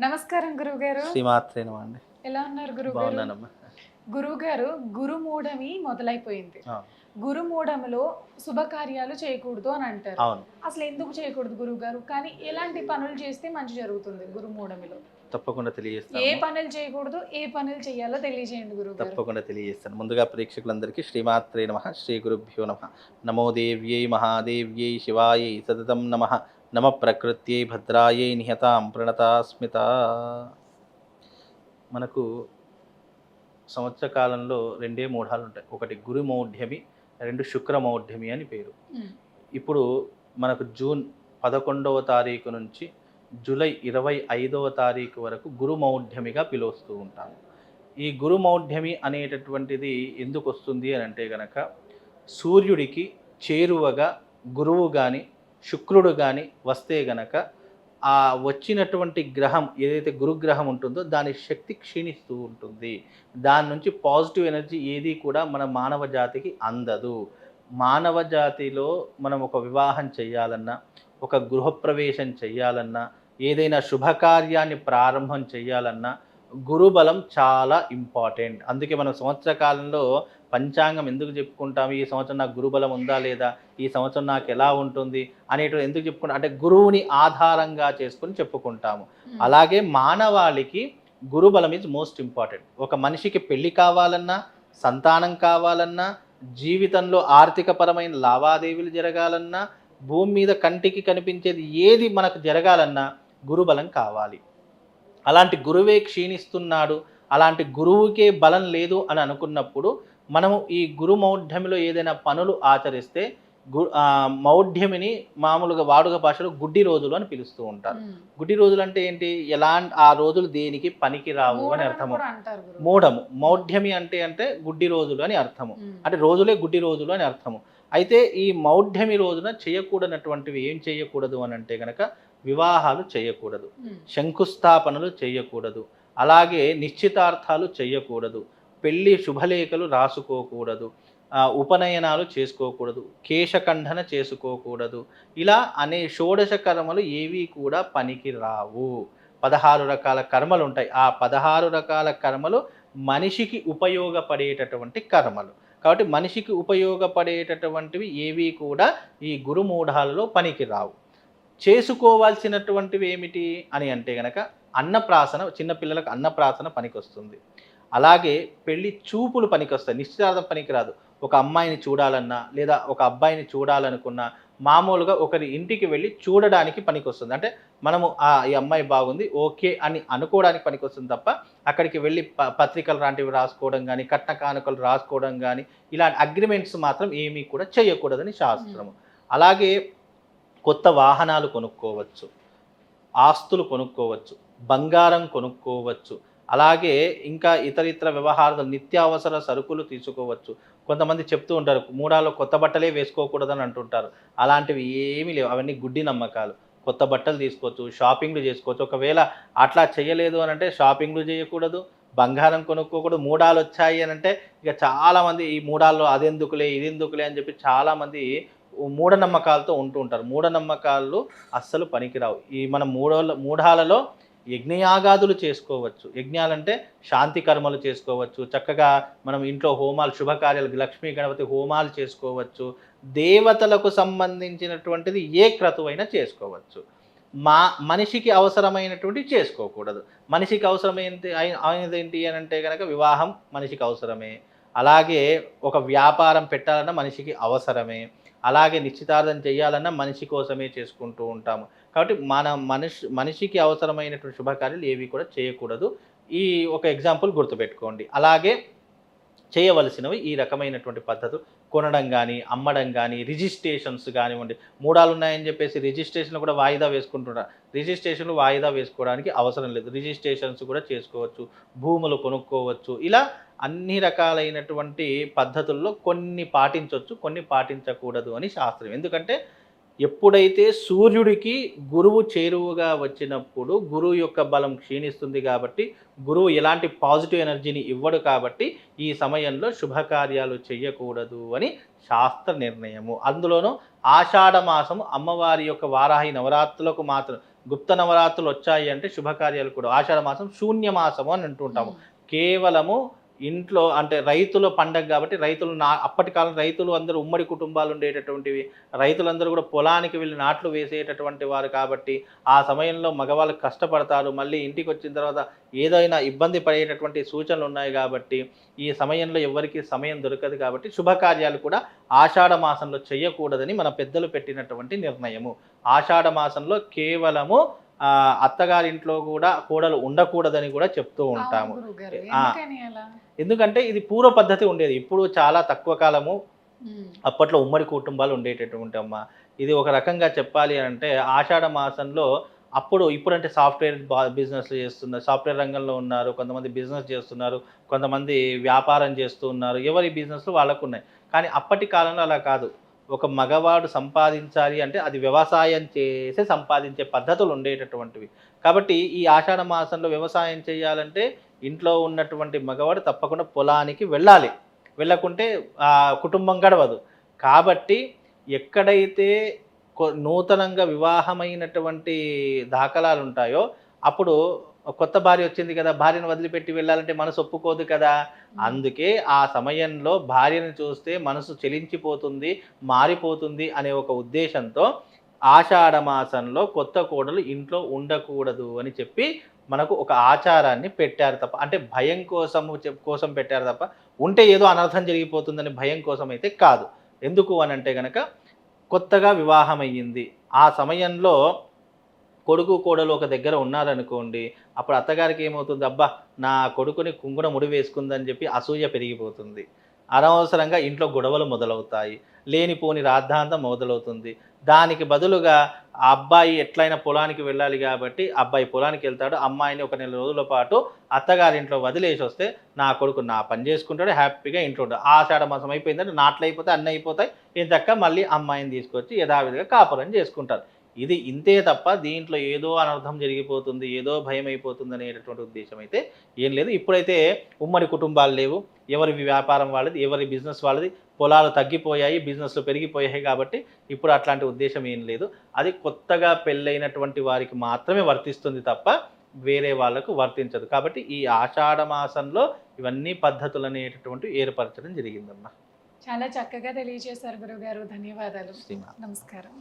నమస్కారం గురువు గారు అండి. ఎలా ఉన్నారు గురువు బాగున్నానమ్మా. గురువు గారు గురుమూఢమి మొదలైపోయింది. గురుమూఢములో శుభకార్యాలు చేయకూడదు అని అంటారు. అసలు ఎందుకు చేయకూడదు గురువు గారు కానీ ఎలాంటి పనులు చేస్తే మంచి జరుగుతుంది గురుమూఢమిలో? తప్పకుండా ఏ తెలియజేస్తాను పనులు చేయకూడదు ఏ పనులు చేయాలో తెలియజేయండి గురువు గారు తప్పకుండా తెలియజేస్తాను. ముందుగా ప్రేక్షకులందరికీ శ్రీమాత్రే నమ శ్రీ గురుభ్యో నమ. నమో దేవ్యై మహాదేవ్యై శివాయై సతతం నమ. నమ ప్రకృత్యై భద్రాయై నిహతాం ప్రణతాస్మిత. మనకు సంవత్సర కాలంలో రెండే మూఢాలు ఉంటాయి ఒకటి గురు మౌఢ్యమి రెండు శుక్ర మౌఢ్యమి అని పేరు. ఇప్పుడు మనకు జూన్ పదకొండవ తారీఖు నుంచి జూలై ఇరవై ఐదవ తారీఖు వరకు గురు మౌఢ్యమిగా పిలుస్తూ ఉంటాము ఈ గురు మౌఢ్యమి అనేటటువంటిది ఎందుకు వస్తుంది అని అంటే గనక సూర్యుడికి చేరువగా గురువు కానీ శుక్రుడు కానీ వస్తే గనక ఆ వచ్చినటువంటి గ్రహం ఏదైతే గురుగ్రహం ఉంటుందో దాని శక్తి క్షీణిస్తూ ఉంటుంది. దాని నుంచి పాజిటివ్ ఎనర్జీ ఏది కూడా మన మానవ జాతికి అందదు. మానవ జాతిలో మనం ఒక వివాహం చేయాలన్నా ఒక గృహప్రవేశం చేయాలన్నా ఏదైనా శుభకార్యాన్ని ప్రారంభం చేయాలన్నా గురుబలం చాలా ఇంపార్టెంట్. అందుకే మనం సంవత్సర కాలంలో పంచాంగం ఎందుకు చెప్పుకుంటాము? ఈ సంవత్సరం నాకు గురుబలం ఉందా లేదా? ఈ సంవత్సరం నాకు ఎలా ఉంటుంది? అనేటువంటి ఎందుకు చెప్పుకుంటాం అంటే గురువుని ఆధారంగా చేసుకుని చెప్పుకుంటాము. అలాగే మానవాళికి గురుబలం ఈజ్ మోస్ట్ ఇంపార్టెంట్ ఒక మనిషికి పెళ్ళి కావాలన్నా సంతానం కావాలన్నా జీవితంలో ఆర్థికపరమైన లావాదేవీలు జరగాలన్నా భూమి మీద కంటికి కనిపించేది ఏది మనకు జరగాలన్నా గురుబలం కావాలి. అలాంటి గురువే క్షీణిస్తున్నాడు. అలాంటి గురువుకే బలం లేదు అని అనుకున్నప్పుడు మనము ఈ గురు మౌఢ్యమిలో ఏదైనా పనులు ఆచరిస్తే గు మౌఢ్యమిని మామూలుగా వాడుక భాషలో గుడ్డి రోజులు అని పిలుస్తూ ఉంటారు. గుడ్డి రోజులు అంటే ఏంటి? ఎలా ఆ రోజులు దేనికి పనికి రావు అని అర్థము. మూఢము. మౌఢ్యమి అంటే అంటే గుడ్డి రోజులు అని అర్థము. అంటే రోజులే గుడ్డి రోజులు అని అర్థము. అయితే ఈ మౌఢ్యమి రోజున చేయకూడనటువంటివి ఏం చేయకూడదు అని అంటే కనుక వివాహాలు చేయకూడదు. శంకుస్థాపనలు చేయకూడదు. అలాగే నిశ్చితార్థాలు చేయకూడదు. పెళ్ళి శుభలేఖలు రాసుకోకూడదు. ఉపనయనాలు చేసుకోకూడదు. కేశఖండన చేసుకోకూడదు. ఇలా అనే షోడశ కర్మలు ఏవి కూడా పనికి రావు. పదహారు రకాల కర్మలు ఉంటాయి. ఆ పదహారు రకాల కర్మలు మనిషికి ఉపయోగపడేటటువంటి కర్మలు. కాబట్టి మనిషికి ఉపయోగపడేటటువంటివి ఏవి కూడా ఈ గురుమూఢాలలో పనికి రావు. చేసుకోవాల్సినటువంటివి ఏమిటి అని అంటే గనక అన్నప్రాసన చిన్నపిల్లలకు అన్నప్రాసన పనికొస్తుంది. అలాగే పెళ్ళి చూపులు పనికొస్తాయి. నిశ్చితార్థం పనికిరాదు. ఒక అమ్మాయిని చూడాలన్నా లేదా ఒక అబ్బాయిని చూడాలనుకున్నా మామూలుగా ఒకరి ఇంటికి వెళ్ళి చూడడానికి పనికొస్తుంది. అంటే మనము ఆ ఈ అమ్మాయి బాగుంది ఓకే అని అనుకోవడానికి పనికొస్తుంది తప్ప అక్కడికి వెళ్ళి ప పత్రికలు లాంటివి రాసుకోవడం కానీ కట్న కానుకలు రాసుకోవడం కానీ ఇలాంటి అగ్రిమెంట్స్ మాత్రం ఏమీ కూడా చేయకూడదని శాస్త్రము. అలాగే కొత్త వాహనాలు కొనుక్కోవచ్చు ఆస్తులు కొనుక్కోవచ్చు బంగారం కొనుక్కోవచ్చు అలాగే ఇంకా ఇతర ఇతర వ్యవహారాలు నిత్యావసర సరుకులు తీసుకోవచ్చు. కొంతమంది చెప్తూ ఉంటారు మూడాలో కొత్త బట్టలే వేసుకోకూడదని అంటుంటారు. అలాంటివి ఏమీ లేవు. అవన్నీ గుడ్డి నమ్మకాలు. కొత్త బట్టలు తీసుకోవచ్చు షాపింగ్లు చేసుకోవచ్చు. ఒకవేళ అట్లా చేయలేదు అని అంటే షాపింగ్లు చేయకూడదు బంగారం కొనుక్కోకూడదు మూడాలు వచ్చాయి అని అంటే ఇక చాలామంది ఈ మూడాల్లో అదెందుకులే ఇది ఎందుకులే అని చెప్పి చాలామంది మూఢనమ్మకాలతో ఉంటూ ఉంటారు. మూఢనమ్మకాలు అస్సలు పనికిరావు. ఈ మన మూడోళ్ళ మూఢాలలో యజ్ఞయాగాదులు చేసుకోవచ్చు. యజ్ఞాలంటే శాంతి కర్మలు చేసుకోవచ్చు. చక్కగా మనం ఇంట్లో హోమాలు శుభకార్యాలు లక్ష్మీ గణపతి హోమాలు చేసుకోవచ్చు. దేవతలకు సంబంధించినటువంటిది ఏ క్రతువైనా చేసుకోవచ్చు. మా మనిషికి అవసరమైనటువంటి చేసుకోకూడదు. మనిషికి అవసరమైనది అయి- ఏంటి అని అంటే కనుక వివాహం మనిషికి అవసరమే. అలాగే ఒక వ్యాపారం పెట్టాలన్నా మనిషికి అవసరమే. అలాగే నిశ్చితార్థం చేయాలన్నా మనిషి కోసమే చేసుకుంటూ ఉంటాము. కాబట్టి మన మనిషి మనిషికి అవసరమైనటువంటి శుభకార్యాలు ఏవి కూడా చేయకూడదు. ఈ ఒక ఎగ్జాంపుల్ గుర్తుపెట్టుకోండి. అలాగే చేయవలసినవి ఈ రకమైనటువంటి పద్ధతులు. కొనడం కానీ అమ్మడం కానీ రిజిస్ట్రేషన్స్ కానివ్వండి. మూడాలు ఉన్నాయని చెప్పేసి రిజిస్ట్రేషన్లు కూడా వాయిదా వేసుకుంటున్నారు రిజిస్ట్రేషన్లు వాయిదా వేసుకోవడానికి అవసరం లేదు. రిజిస్ట్రేషన్స్ కూడా చేసుకోవచ్చు. భూములు కొనుక్కోవచ్చు. ఇలా అన్ని రకాలైనటువంటి పద్ధతుల్లో కొన్ని పాటించవచ్చు కొన్ని పాటించకూడదు అని శాస్త్రం. ఎందుకంటే ఎప్పుడైతే సూర్యుడికి గురువు చేరువుగా వచ్చినప్పుడు గురువు యొక్క బలం క్షీణిస్తుంది కాబట్టి గురువు ఎలాంటి పాజిటివ్ ఎనర్జీని ఇవ్వడు కాబట్టి ఈ సమయంలో శుభకార్యాలు చేయకూడదు అని శాస్త్ర నిర్ణయము. అందులోనూ ఆషాఢ మాసం అమ్మవారి యొక్క వారాహి నవరాత్రులకు మాత్రం గుప్త నవరాత్రులు వచ్చాయి అంటే శుభకార్యాలు కూడా. ఆషాఢ మాసం శూన్య మాసము అని అంటుంటాము. కేవలము ఇంట్లో అంటే రైతుల పండగ కాబట్టి రైతులు నా అప్పటి కాలం రైతులు అందరూ ఉమ్మడి కుటుంబాలు ఉండేటటువంటివి రైతులందరూ కూడా పొలానికి వెళ్ళి నాట్లు వేసేటటువంటి వారు కాబట్టి ఆ సమయంలో మగవాళ్ళు కష్టపడతారు. మళ్ళీ ఇంటికి వచ్చిన తర్వాత ఏదైనా ఇబ్బంది పడేటటువంటి సూచనలు ఉన్నాయి కాబట్టి ఈ సమయంలో ఎవరికి సమయం దొరకదు కాబట్టి శుభకార్యాలు కూడా ఆషాఢ మాసంలో చేయకూడదని మన పెద్దలు పెట్టినటువంటి నిర్ణయము. ఆషాఢ మాసంలో కేవలము అత్తగారింట్లో కూడా కోడలు ఉండకూడదని కూడా చెప్తూ ఉంటాము. ఎందుకంటే ఇది పూర్వ పద్ధతి ఉండేది. ఇప్పుడు చాలా తక్కువ కాలము. అప్పట్లో ఉమ్మడి కుటుంబాలు ఉండేటటువంటి అమ్మ. ఇది ఒక రకంగా చెప్పాలి అంటే ఆషాఢ మాసంలో అప్పుడు ఇప్పుడంటే సాఫ్ట్వేర్ బిజినెస్ చేస్తున్నారు. సాఫ్ట్వేర్ రంగంలో ఉన్నారు. కొంతమంది బిజినెస్ చేస్తున్నారు. కొంతమంది వ్యాపారం చేస్తూ ఉన్నారు. ఎవరి బిజినెస్లు వాళ్ళకు ఉన్నాయి కానీ అప్పటి కాలంలో అలా కాదు. ఒక మగవాడు సంపాదించాలి అంటే అది వ్యవసాయం చేసే సంపాదించే పద్ధతులు ఉండేటటువంటివి. కాబట్టి ఈ ఆషాఢ మాసంలో వ్యవసాయం చేయాలంటే ఇంట్లో ఉన్నటువంటి మగవాడు తప్పకుండా పొలానికి వెళ్ళాలి. వెళ్ళకుంటే ఆ కుటుంబం గడవదు. కాబట్టి ఎక్కడైతే కొ- నూతనంగా వివాహమైనటువంటి దాఖలాలు ఉంటాయో అప్పుడు కొత్త భార్య వచ్చింది కదా భార్యను వదిలిపెట్టి వెళ్ళాలంటే మనసు ఒప్పుకోదు కదా. అందుకే ఆ సమయంలో భార్యను చూస్తే మనసు చెలించిపోతుంది మారిపోతుంది అనే ఒక ఉద్దేశంతో ఆషాఢ మాసంలో కొత్త కోడలు ఇంట్లో ఉండకూడదు అని చెప్పి మనకు ఒక ఆచారాన్ని పెట్టారు తప్ప అంటే భయం కోసము చెప్- కోసం పెట్టారు తప్ప ఉంటే ఏదో అనర్థం జరిగిపోతుందని భయం కోసం అయితే కాదు. ఎందుకు అని అంటే గనక కొత్తగా వివాహం అయ్యింది ఆ సమయంలో కొడుకు కోడలు ఒక దగ్గర ఉన్నారనుకోండి అప్పుడు అత్తగారికి ఏమవుతుంది? అబ్బా నా కొడుకుని కుంగుణ ముడి వేసుకుందని చెప్పి అసూయ పెరిగిపోతుంది. అనవసరంగా ఇంట్లో గొడవలు మొదలవుతాయి. లేనిపోని రాద్ధాంతం మొదలవుతుంది. దానికి బదులుగా ఆ అబ్బాయి ఎట్లయినా పొలానికి వెళ్ళాలి కాబట్టి అబ్బాయి పొలానికి వెళ్తాడు. అమ్మాయిని ఒక నెల రోజుల పాటు అత్తగారింట్లో వదిలేసి వస్తే నా కొడుకు నా పని చేసుకుంటాడు హ్యాపీగా ఇంట్లో ఉంటాడు ఆషాఢ మాసం అయిపోయిందంటే నాట్లు అయిపోతాయి అన్నీ అయిపోతాయి. ఇంతక్క మళ్ళీ అమ్మాయిని తీసుకొచ్చి యథావిధిగా కాపురం చేసుకుంటారు. ఇది ఇంతే తప్ప దీంట్లో ఏదో అనర్థం జరిగిపోతుంది ఏదో భయం అయిపోతుంది అనేటటువంటి ఉద్దేశం అయితే ఏం లేదు. ఇప్పుడైతే ఉమ్మడి కుటుంబాలు లేవు ఎవరి వ్యాపారం వాళ్ళది ఎవరి బిజినెస్ వాళ్ళది పొలాలు తగ్గిపోయాయి బిజినెస్లు పెరిగిపోయాయి కాబట్టి ఇప్పుడు అట్లాంటి ఉద్దేశం ఏం లేదు. అది కొత్తగా పెళ్ళైనటువంటి వారికి మాత్రమే వర్తిస్తుంది తప్ప వేరే వాళ్ళకు వర్తించదు. కాబట్టి ఈ ఆషాఢ మాసంలో ఇవన్నీ పద్ధతులు అనేటటువంటి ఏర్పరచడం జరిగిందమ్మా. చాలా చక్కగా తెలియజేశారు గురువు గారు ధన్యవాదాలు నమస్కారం.